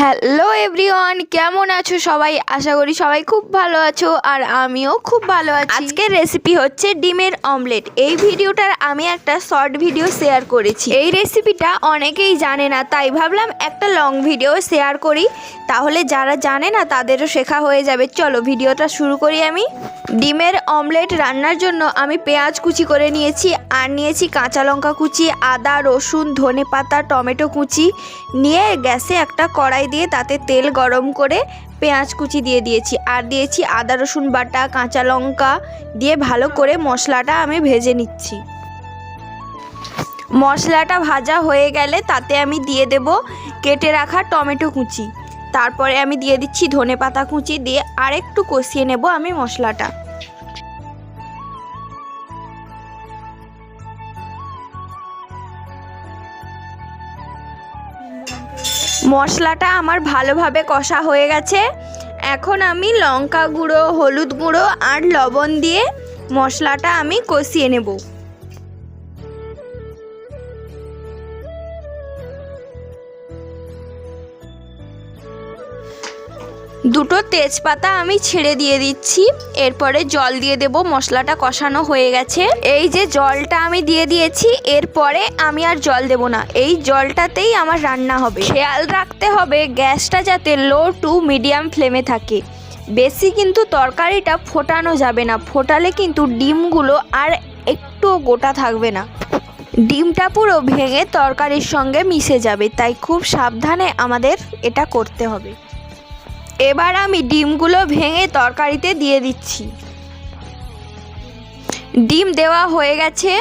Hello everyone কেমন আছো সবাই? আশা করি সবাই খুব ভালো আছো আর আমিও খুব ভালো আছি। আজকের রেসিপি হচ্ছে ডিমের অমলেট এই ভিডিওটার আমি একটা শর্ট ভিডিও শেয়ার করেছি। এই রেসিপিটা অনেকেই জানে না, তাই ভাবলাম একটা লং ভিডিও শেয়ার করি। তাহলে যারা জানে না, তাদেরও শেখা হয়ে যাবে। চলো ভিডিওটা শুরু করি আমি। ডিমের অমলেট রান্নার জন্য আমি পেঁয়াজ কুচি করে নিয়েছি, আর নিয়েছি কাঁচা লঙ্কা কুচি, আদা, রসুন, ধনে পাতা, টমেটো কুচি। নিয়ে গ্যাসে একটা কড়াই দিয়ে তাতে তেল গরম করে পেঁয়াজ কুচি দিয়ে দিয়েছি, আর দিয়েছি আদা, রসুন বাটা, কাঁচা লঙ্কা দিয়ে ভালো করে মশলাটা আমি ভেজে নিচ্ছি। মশলাটা ভাজা হয়ে গেলে তাতে আমি দিয়ে দেব কেটে রাখা টমেটো কুচি। তারপরে আমি দিয়ে দিচ্ছি ধনে পাতা কুচি দিয়ে আরেকটু কষিয়ে নেব আমি মশলাটা। মশলাটা আমার ভালোভাবে কষা হয়ে গেছে। এখন আমি লঙ্কা গুঁড়ো, হলুদ গুঁড়ো আর লবণ দিয়ে মশলাটা আমি কষিয়ে নেব। দুটো তেজপাতা আমি ছেড়ে দিয়ে দিচ্ছি। এরপরে জল দিয়ে দেব, মশলাটা কষানো হয়ে গেছে। এই যে জলটা আমি দিয়ে দিয়েছি, এরপরে আমি আর জল দেব না। এই জলটাতেই আমার রান্না হবে। খেয়াল রাখতে হবে, গ্যাসটা যাতে লো টু মিডিয়াম ফ্লেমে থাকে। বেশি কিন্তু তরকারিটা ফোটানো যাবে না। ফোটালে কিন্তু ডিমগুলো আর একটুও গোটা থাকবে না। ডিমটা পুরো ভেঙে তরকারির সঙ্গে মিশে যাবে, তাই খুব সাবধানে আমাদের এটা করতে হবে। এবার আমি ডিমগুলো ভেঙে তরকারিতে দিয়ে দিচ্ছি। ডিম দেওয়া হয়ে গেছে।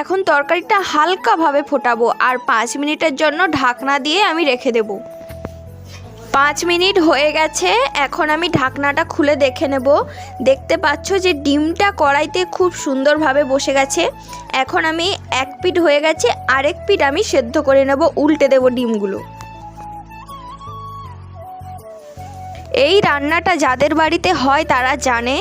এখন তরকারিটা হালকাভাবে ফোটাবো আর পাঁচ মিনিটের জন্য ঢাকনা দিয়ে আমি রেখে দেব। পাঁচ মিনিট হয়ে গেছে, এখন আমি ঢাকনাটা খুলে দেখে নেব। দেখতে পাচ্ছ যে ডিমটা কড়াইতে খুব সুন্দরভাবে বসে গেছে। এখন আমি এক পিঠ হয়ে গেছে, আরেক পিঠ আমি সেদ্ধ করে নেব, উল্টে দেব ডিমগুলো। এই রান্নাটা যাদের বাড়িতে হয় তারা জানে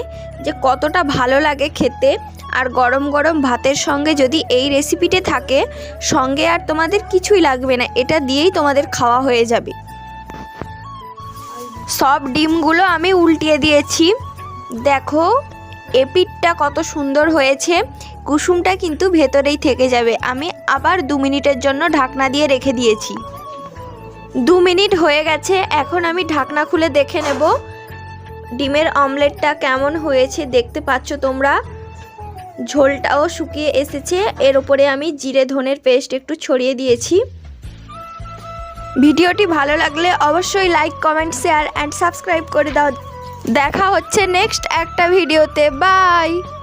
যে কতটা ভালো লাগে খেতে। আর গরম গরম ভাতের সঙ্গে যদি এই রেসিপিতে থাকে, সঙ্গে আর তোমাদের কিছুই লাগবে না, এটা দিয়েই তোমাদের খাওয়া হয়ে যাবে। সব ডিমগুলো আমি উল্টিয়ে দিয়েছি। দেখো এপিটটা কত সুন্দর হয়েছে। কুসুমটা কিন্তু ভেতরেই থেকে যাবে। আমি আবার দু মিনিটের জন্য ঢাকনা দিয়ে রেখে দিয়েছি। দু মিনিট হয়ে গেছে, এখন আমি ঢাকনা খুলে দেখে নেব। ডিমের অমলেটটা কেমন হয়েছে দেখতে পাচ্ছ তোমরা? ঝোলটাও শুকিয়ে এসেছে, এর ওপরে আমি জিরে ধনের পেস্ট একটু ছড়িয়ে দিয়েছি। ভিডিওটি ভালো লাগলে অবশ্যই like comment share and subscribe করে দাও। দেখা হচ্ছে নেক্সট একটা ভিডিওতে বাই